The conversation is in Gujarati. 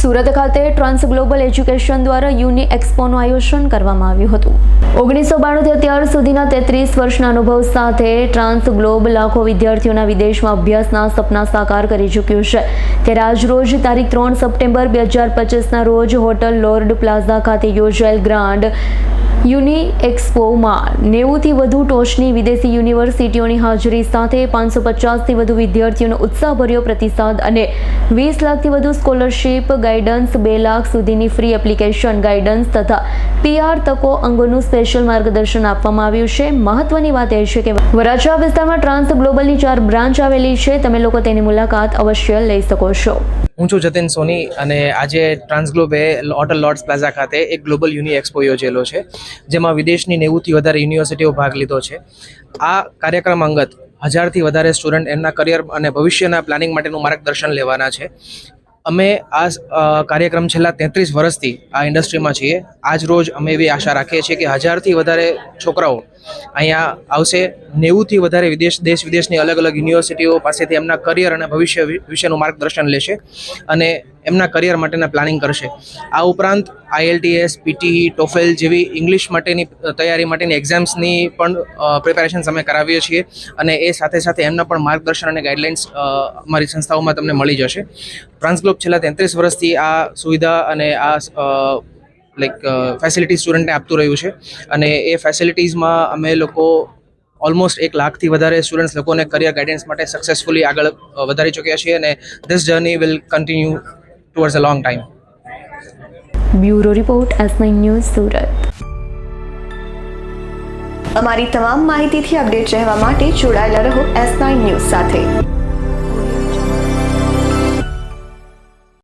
સુરત ખાતે ટ્રાન્સ ગ્લોબલ એજ્યુકેશન દ્વારા યુની એક્સપોનું આયોજન કરવામાં આવ્યું હતું. ઓગણીસો બાણુંથી અત્યાર સુધીના તેત્રીસ વર્ષના અનુભવ સાથે ટ્રાન્સ ગ્લોબ લાખો વિદ્યાર્થીઓના વિદેશમાં અભ્યાસના સપના સાકાર કરી ચૂક્યું છે. ત્યારે આજરોજ તારીખ ત્રણ સપ્ટેમ્બર બે હજાર પચીસના રોજ હોટલ લોર્ડ પ્લાઝા ખાતે યોજાયેલ ગ્રાન્ડ યુની એક્સપોમાં નેવુંથી વધુ ટોચની વિદેશી યુનિવર્સિટીઓની હાજરી સાથે પાંચસો પચાસથી વધુ વિદ્યાર્થીઓનો ઉત્સાહભર્યો પ્રતિસાદ અને વીસ લાખથી વધુ સ્કોલરશિપ ગાઈડન્સ, બે લાખ સુધીની ફ્રી એપ્લિકેશન ગાઈડન્સ તથા પીઆર તકો અંગોનું સ્પેશિયલ માર્ગદર્શન આપવામાં આવ્યું છે. મહત્વની વાત એ છે કે વરાછા વિસ્તારમાં ટ્રાન્સ ગ્લોબલની ચાર બ્રાન્ચ આવેલી છે. તમે લોકો તેની મુલાકાત અવશ્ય લઈ શકો છો. હું છું જતીન સોની અને આજે ટ્રાન્સગ્લોબે હોટલ લોર્ડ્સ પ્લાઝા ખાતે એક ગ્લોબલ યુનિ એક્સપો યોજેલો છે, જેમાં વિદેશની નેવુંથી વધારે યુનિવર્સિટીઓ ભાગ લીધો છે. આ કાર્યક્રમ અંગત હજારથી વધારે સ્ટુડન્ટ એમના કરિયર અને ભવિષ્યના પ્લાનિંગ માટેનું માર્ગદર્શન લેવાના છે. અમે આ કાર્યક્રમ છેલ્લા તેત્રીસ વર્ષથી આ ઇન્ડસ્ટ્રીમાં છીએ. આજ રોજ અમે એવી આશા રાખીએ છીએ કે હજારથી વધારે છોકરાઓ અહીંયા આવશે નેવુંથી વધારે વિદેશ, દેશ વિદેશની અલગ અલગ યુનિવર્સિટીઓ પાસેથી એમના કરિયર અને ભવિષ્ય વિશેનું માર્ગદર્શન લેશે અને એમના કરિયર માટેના પ્લાનિંગ કરશે. આ ઉપરાંત આઈએલટીએસ પીટીઈ ટોફેલ જેવી ઇંગ્લિશ માટેની તૈયારી માટેની એક્ઝામ્સની પણ પ્રિપેરેશન્સ અમે કરાવીએ છીએ અને એ સાથે સાથે એમના પણ માર્ગદર્શન અને ગાઈડલાઇન્સ અમારી સંસ્થાઓમાં તમને મળી જશે. ટ્રાન્સગ્લોબ છેલ્લા તેત્રીસ વર્ષથી આ સુવિધા અને આ લાઈક ફેસિલિટી સ્ટુડન્ટને આપતું રહ્યું છે. અને એ ફેસિલિટીઝમાં અમે લોકો ઓલમોસ્ટ એક લાખથી વધારે સ્ટુડન્ટ્સ લોકોને કરિયર ગાઈડન્સ માટે સક્સેસફુલી આગળ વધારી ચૂક્યા છીએ અને this journey will continue towards a long time bureau report S nine news Surat. અમારી તમામ માહિતીથી અપડેટ રહેવા માટે જોડાયેલા રહો એસ નાઇન ન્યૂઝ સાથે.